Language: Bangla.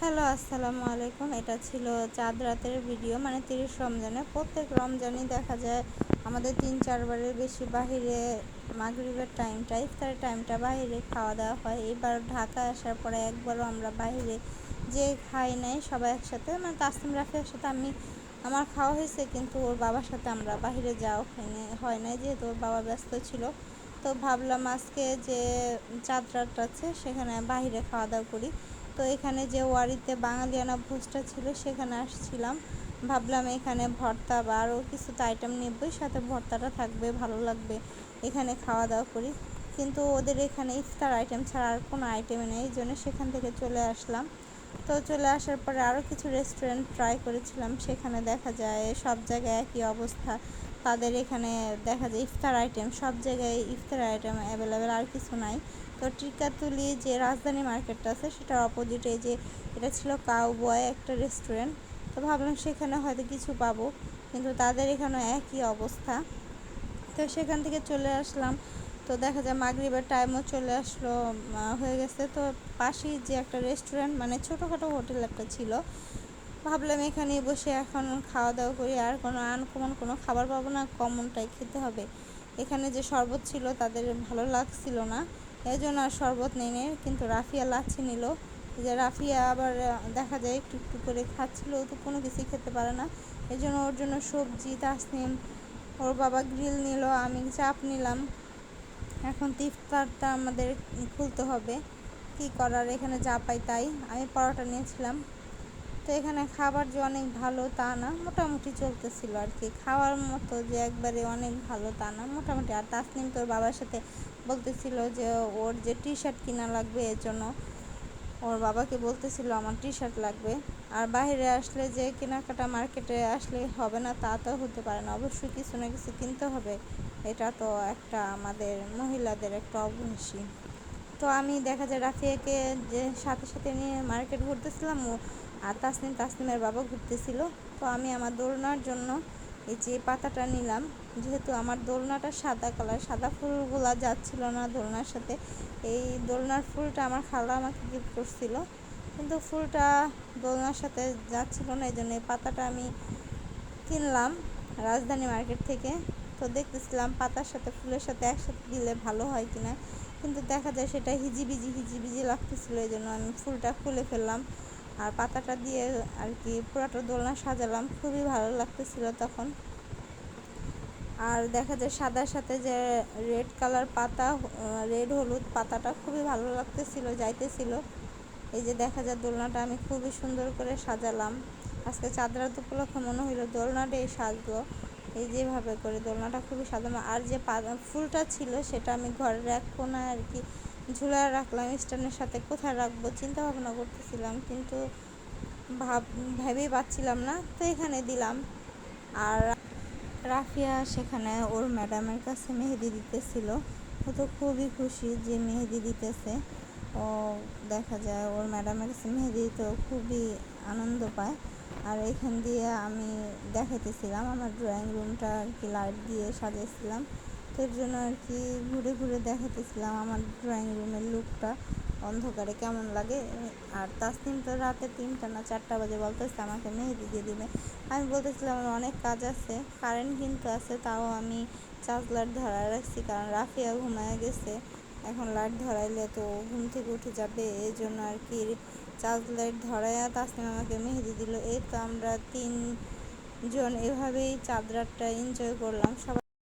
হ্যালো, আসসালামু আলাইকুম। এটা ছিল চাঁদ রাতের ভিডিও। মানে তিরিশ রমজানে প্রত্যেক রমজানই দেখা যায় আমাদের তিন চারবারের বেশি বাহিরে মাগরিবের টাইমটা ইফতারের টাইমটা বাইরে খাওয়া দাওয়া হয়। এবার ঢাকা আসার পরে একবারও আমরা বাইরে যে খাই নাই, সবাই একসাথে মানে তাসলিম রাফিয়ার সাথে আমি, আমার খাওয়া হয়েছে, কিন্তু ওর বাবার সাথে আমরা বাহিরে যাওয়া হয় নাই, যেহেতু ওর বাবা ব্যস্ত ছিল। তো ভাবলাম আজকে যে রাত আছে, সেখানে বাইরে খাওয়া দাওয়া করি। তো এখানে যে ওয়ারিতে বাঙালিয়ানা ভোজটা ছিল, সেখানে আসছিলাম। ভাবলাম এখানে ভর্তা বা আরও কিছু তো আইটেম নেবই, সাথে ভর্তাটা থাকবে, ভালো লাগবে, এখানে খাওয়া দাওয়া করি। কিন্তু ওদের এখানে ইফতার আইটেম ছাড়া আর কোনো আইটেমই নেই, এই জন্য সেখান থেকে চলে আসলাম। তো চলে আসার পরে আরও কিছু রেস্টুরেন্ট ট্রাই করেছিলাম, সেখানে দেখা যায় সব জায়গায় একই অবস্থা। তাদের এখানে দেখা যায় ইফতার আইটেম, সব জায়গায় ইফতার আইটেম অ্যাভেলেবেল আর কিছু নাই। তো টিকাতুলি যে রাজধানী মার্কেটটা আছে, সেটার অপোজিটে যে এটা ছিল কাউ বয় একটা রেস্টুরেন্ট তো ভাবলাম সেখানে হয়তো কিছু পাবো, কিন্তু তাদের এখানে একই অবস্থা। তো সেখান থেকে চলে আসলাম। তো দেখা যায় মাগরিবের টাইমও চলে আসলো হয়ে গেছে। তো পাশেই যে একটা রেস্টুরেন্ট মানে ছোটোখাটো হোটেল একটা ছিল ভাবলাম এখানে বসে এখন খাওয়া দাওয়া করি, আর কোনো আনকমন কোনো খাবার পাবো না, কমনটাই খেতে হবে। এখানে যে শরবত ছিল তাদের ভালো লাগছিল না এই জন্য আর শরবত নেই কিন্তু রাফিয়া লাচ্ছি নিল। যে রাফিয়া আবার দেখা যায় একটু একটু করে খাচ্ছিল তো কোনো কিছুই খেতে পারে না। এই জন্য ওর জন্য সবজি, তাসনিম, ওর বাবা গ্রিল নিল, আমি চাপ নিলাম। এখন ইফতারটা আমাদের খুলতে হবে। কি করার, এখানে যা পাই তাই। আমি পরোটা নিয়েছিলাম। তো এখানে খাবার যে অনেক ভালো তা না, মোটামুটি চলতেছিল আর কি। খাওয়ার মতো যে একবারে অনেক ভালো তা না, মোটামুটি। আর তাসনিম তোর বাবার সাথে বলতেছিল যে ওর যে টি শার্ট কিনা লাগবে এর জন্য ওর বাবাকে বলতেছিল আমার টি শার্ট লাগবে। আর বাইরে আসলে যে কেনাকাটা মার্কেটে আসলে হবে না তা তো হতে পারে না। অবশ্যই কিছু না কিছু কিনতে হবে। এটা তো একটা আমাদের মহিলাদের একটা অভ্যাসই তো আমি দেখা যায় রাফিয়াকে যে সাথে সাথে নিয়ে মার্কেট ঘুরতেছিলাম আর তাসনিম, তাসনিমের বাবা ঘুরতেছিল। তো আমি আমার দোলনার জন্য এই যে পাতাটা নিলাম, যেহেতু আমার দোলনাটা সাদা কালার, সাদা ফুলগুলা যাচ্ছিল না দোলনার সাথে। এই দোলনার ফুলটা আমার খালা আমাকে গিফট করছিল। কিন্তু ফুলটা দোলনার সাথে যাচ্ছিল না এই জন্য এই পাতাটা আমি কিনলাম রাজধানী মার্কেট থেকে। তো দেখতেছিলাম পাতার সাথে ফুলের সাথে একসাথে দিলে ভালো হয় কিনা। কিন্তু দেখা যায় সেটা হিজিবিজি হিজিবিজি লাগতেছিল এই জন্য আমি ফুলটা খুলে ফেললাম। আর পাতাটা দিয়ে আর কি পুরাটা দোলনা সাজালাম। খুবই ভালো লাগতেছিল তখন। আর দেখা যায় সাদার সাথে যে রেড কালার পাতা, রেড হলুদ পাতাটা খুবই ভালো লাগতেছিল, যাইতেছিল। এই যে দেখা যায় দোলনাটা আমি খুবই সুন্দর করে সাজালাম। আজকে চাঁদরাত উপলক্ষে মনে হইল দোলনাটাই সাজলো এই যেভাবে করে দোলনাটা খুবই সাজানো আর যে ফুলটা ছিল সেটা আমি ঘরের এক কোনায় আর কি ঝুলায় রাখলাম, স্ট্যান্ডের সাথে কোথায় রাখব? চিন্তা ভাবনা করতেছিলাম, কিন্তু ভাব, ভেবেই পাচ্ছিলাম না, তো এখানে দিলাম। আর রাফিয়া সেখানে ওর ম্যাডামের কাছে মেহেদি দিতেছিল। ও তো খুবই খুশি যে মেহেদি দিতেছে। ও দেখা যায় ওর ম্যাডামের কাছে মেহেদি তো খুবই আনন্দ পায়। আর এখান দিয়ে আমি দেখাইতেছিলাম, আমার ড্রয়িং রুমটা আর কি লাইট দিয়ে সাজিয়েছিলাম এর জন্য আর কি ঘুরে ঘুরে দেখাতেছিলাম আমার ড্রয়িং রুমের লুকটা অন্ধকারে কেমন লাগে? আর তাসনিম তো রাতে তিনটা না চারটা বাজে বলতেছে আমাকে, মেহেদি দিয়ে দিবে। আমি বলতেছিলাম, আমার অনেক কাজ আছে কারেন্ট কিন্তু আছে, তাও আমি চার্জ লাইট ধরায় রাখছি, কারণ রাফিয়া ঘুমায় গেছে। এখন লাইট ধরাইলে তো ঘুম থেকে উঠে যাবে এই জন্য আর কি চার্জ লাইট ধরাইয়া তাসনিম আমাকে মেহেদি দিল। এই তো আমরা তিনজন এভাবেই চাঁদ রাতটা এনজয় করলাম। সবাই